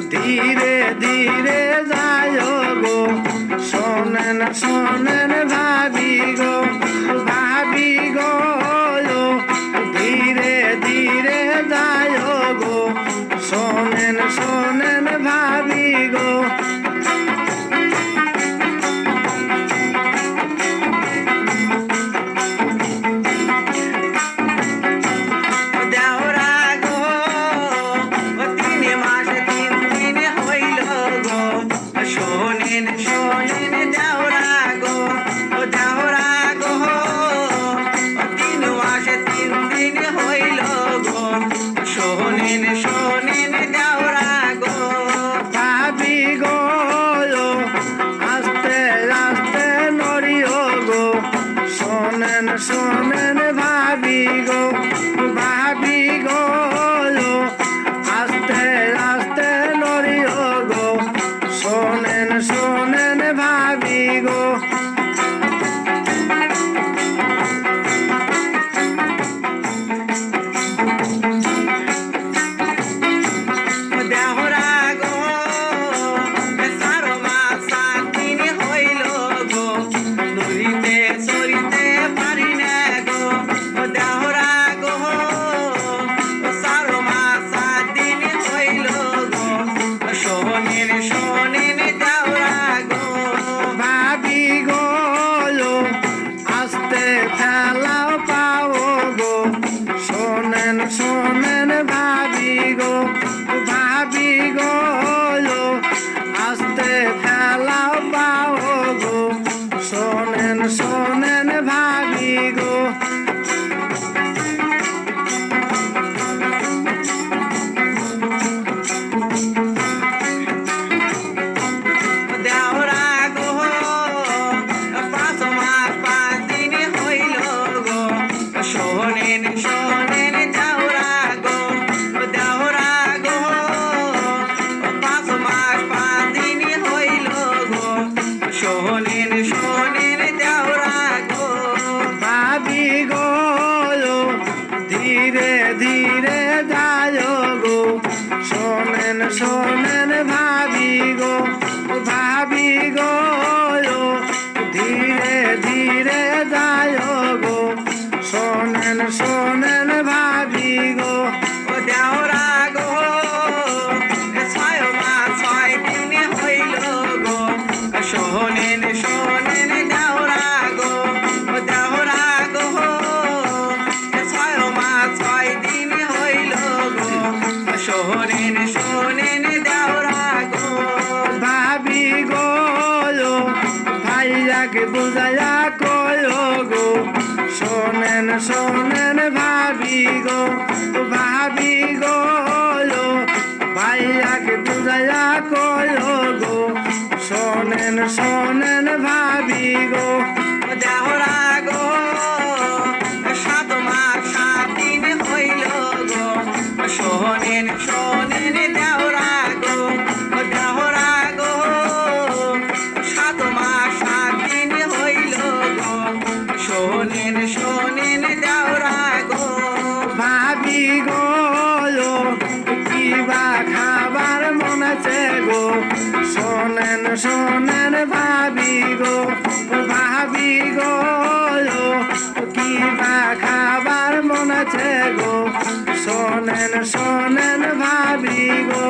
ধীরে ধীরে যায় গো। শোনে না শোনে সোনেন শোনেন গো ভাবি গো আস্তে আস্তে নড়িও গো। শোনেন শোনেন ভাবি গো ভাবি I'm sorry. sure. তাকে বুঝাইয়া কয় গো, শোনেন শোনেন ভাবি গো ভাবি গো ভাইয়াকে বুঝাইয়া কয় গো, শোনেন শোনেন ভাবি গো। দেহরা গো, সাত মাস সাত দিন হইল গো, শোনেন শোনেন দেহ শোনেন শোনেন ভাবি গো ভাবি গো কি বা খাবার মন আছে গো। শোনেন শোনেন ভাবি গো।